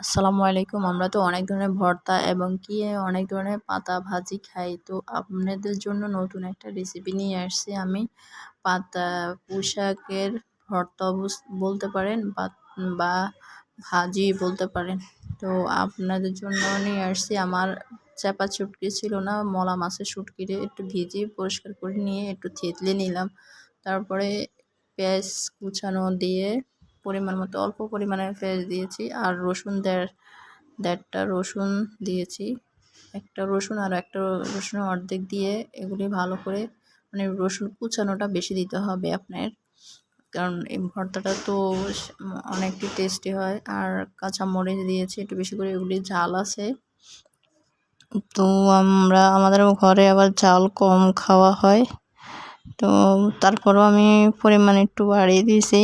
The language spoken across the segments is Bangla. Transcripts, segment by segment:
আসসালামু আলাইকুম। আমরা তো অনেক ধরনের ভর্তা এবং কি অনেক ধরনের পাতা ভাজি খাই। তো আপনাদের জন্য নতুন একটা রেসিপি নিয়ে আসছি আমি। পাতা, পোশাকের ভর্তা বলতে পারেন বা ভাজি বলতে পারেন। তো আপনাদের জন্য নিয়ে আসছি। আমার চাপা চুটকি ছিল না, মলা মাছের শুটকিরে একটু ভিজিয়ে পরিষ্কার করে নিয়ে একটু থেতলে নিলাম। তারপরে পেঁয়াজ কুচানো দিয়ে পরিমাণ মতো, অল্প পরিমাণে পেঁয়াজ দিয়েছি। আর রসুন দেড়, দেড়টা রসুন দিয়েছি। একটা রসুন আর একটা রসুনের অর্ধেক দিয়ে এগুলি ভালো করে মানে রসুন কুচানোটা বেশি দিতে হবে আপনার। কারণ এই ভর্তাটা তো অনেকটি টেস্টি হয়। আর কাঁচা মরিচ দিয়েছি, একটু বেশি করে এগুলি ঝাল আছে। তো আমরা, আমাদের ঘরে আবার ঝাল কম খাওয়া হয়। তো তারপরও আমি পরিমাণ একটু বাড়িয়ে দিয়েছি।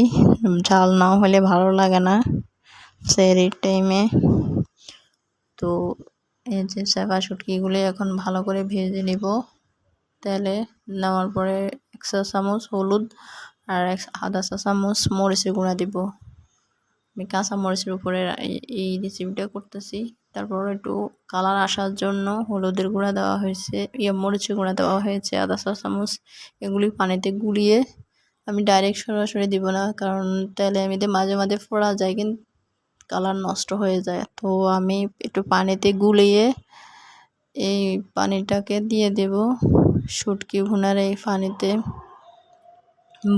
ঝাল না হলে ভালো লাগে না সেরির টাইমে তো এই যে চাপা শুটকিগুলি এখন ভালো করে ভেজে নিব। তেলে নেওয়ার পরে একশো চামচ হলুদ আর এক আধা চা চামচ মরিচের গুঁড়া দিব। আমি কাঁচা মরিচের উপরে এই রেসিপিটা করতেছি। তারপর একটু কালার আসার জন্য হলুদের গুঁড়া দেওয়া হয়েছে ইয়ে মরিচের গুঁড়া দেওয়া হয়েছে আদা চা চামচ এগুলি পানিতে গুলিয়ে আমি ডাইরেক্ট সরাসরি দিব না, কারণ তেলে এমনিতে মাঝে মাঝে ফোড়া যায় কিন্তু কালার নষ্ট হয়ে যায়। তো আমি একটু পানিতে গুলিয়ে এই পানিটাকে দিয়ে দেব শুটকি ভুনার এই পানিতে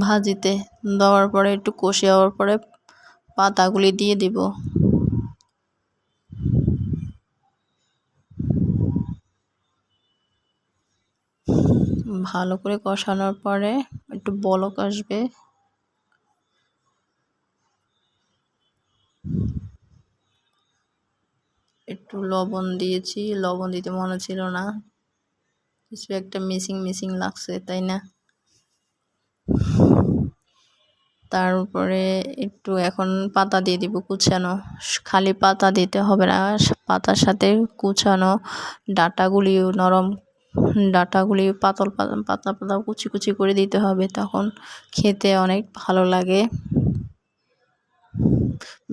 ভাজিতে। দেওয়ার পরে একটু কষে যাওয়ার পরে পাতাগুলি দিয়ে দিব। ভালো করে কষানোর পরে একটু বলক আসবে। একটু লবণ দিয়েছি, লবণ দিতে মনে ছিল না। কিছু একটা মিসিং মিসিং লাগছে, তাই না? তারপরে একটু এখন পাতা দিয়ে দিব কুচানো। খালি পাতা দিতে হবে না পাতার সাথে কুচানো ডাটাগুলিও নরম ডাটাগুলি পাতল পাতলা পাতলা কুচি কুচি করে দিতে হবে, তখন খেতে অনেক ভালো লাগে।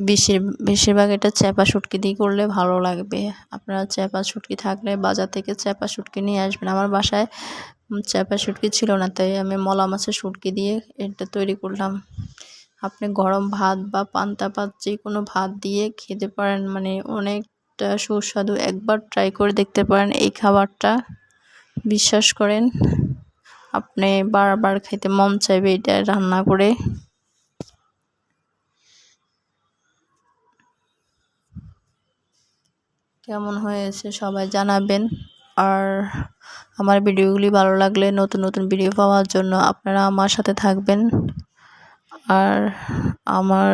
বেশির, বেশিরভাগ এটা চ্যাপা শুটকি দিয়ে করলে ভালো লাগবে। আপনারা চ্যাপা শুটকি থাকলে বাজার থেকে চ্যাপা শুটকি নিয়ে আসবেন। আমার বাসায় চ্যাপা শুটকি ছিল না, তাই আমি মলা মাছের শুটকি দিয়ে এটা তৈরি করলাম। আপনি গরম ভাত বা পান্তা ভাত যে কোনো ভাত দিয়ে খেতে পারেন মানে অনেকটা সুস্বাদু। একবার ট্রাই করে দেখতে পারেন এই খাবারটা। বিশ্বাস করেন, আপনি বারবার খেতে মন চাইবে এটা রান্না করে। কেমন হয়েছে সবাই জানাবেন। আর আমার ভিডিওগুলি ভালো লাগলে নতুন নতুন ভিডিও পাওয়ার জন্য আপনারা আমার সাথে থাকবেন। আর আমার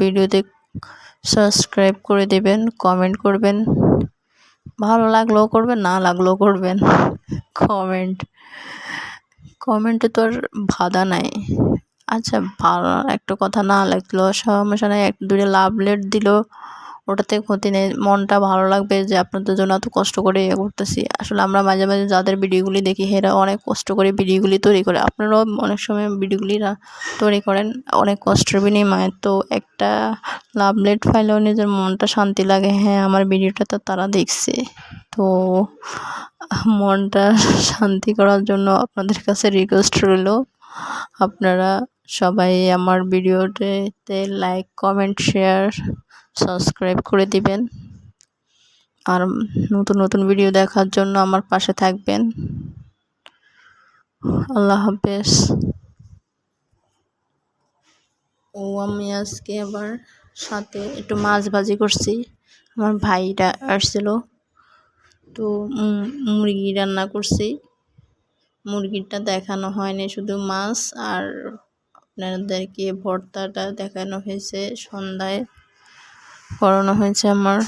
ভিডিওতে সাবস্ক্রাইব করে দেবেন কমেন্ট করবেন। ভালো লাগলেও করবেন, না লাগলেও করবেন। কমেন্ট, কমেন্টে তো আর বাধা নাই। আচ্ছা ভালো একটা কথা না লাগল সমস্যা নাই। এক দুটো লাভলেট দিল। ওটাতে ক্ষতি নেই মনটা ভালো লাগবে যে আপনাদের জন্য এত কষ্ট করে ইয়ে করতেছি। আসলে আমরা মাঝে মাঝে যাদের ভিডিওগুলি দেখি এরা অনেক কষ্ট করে ভিডিওগুলি তৈরি করে। আপনারাও অনেক সময় ভিডিওগুলি তৈরি করেন, অনেক কষ্টের বিনিময়ে। তো একটা লাভলেট ফাইলেও নিজের মনটা শান্তি লাগে। হ্যাঁ আমার ভিডিওটা তো তারা দেখছে। তো মনটা শান্তি করার জন্য আপনাদের কাছে রিকোয়েস্ট রইল, আপনারা সবাই আমার ভিডিওতে লাইক কমেন্ট শেয়ার সাবস্ক্রাইব করে দিবেন। আর নতুন নতুন ভিডিও দেখার জন্য আমার পাশে থাকবেন। আল্লাহ হাফেজ। ও, আমি আজকে আবার সাথে একটু মাছ ভাজি করছি। আমার ভাইটা আসছিল। তো মুরগি রান্না করছি। মুরগিটা দেখানো হয়নি, শুধু মাছ আর আপনাদেরকে ভর্তাটা দেখানো হয়েছে, সন্ধ্যায় করানো হয়েছে আমার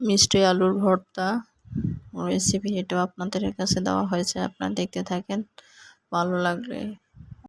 মিষ্টি আলুর ভর্তা। রেসিপি এটাও আপনাদের কাছে দেওয়া হয়েছে, আপনারা দেখতে থাকেন, ভালো লাগলে।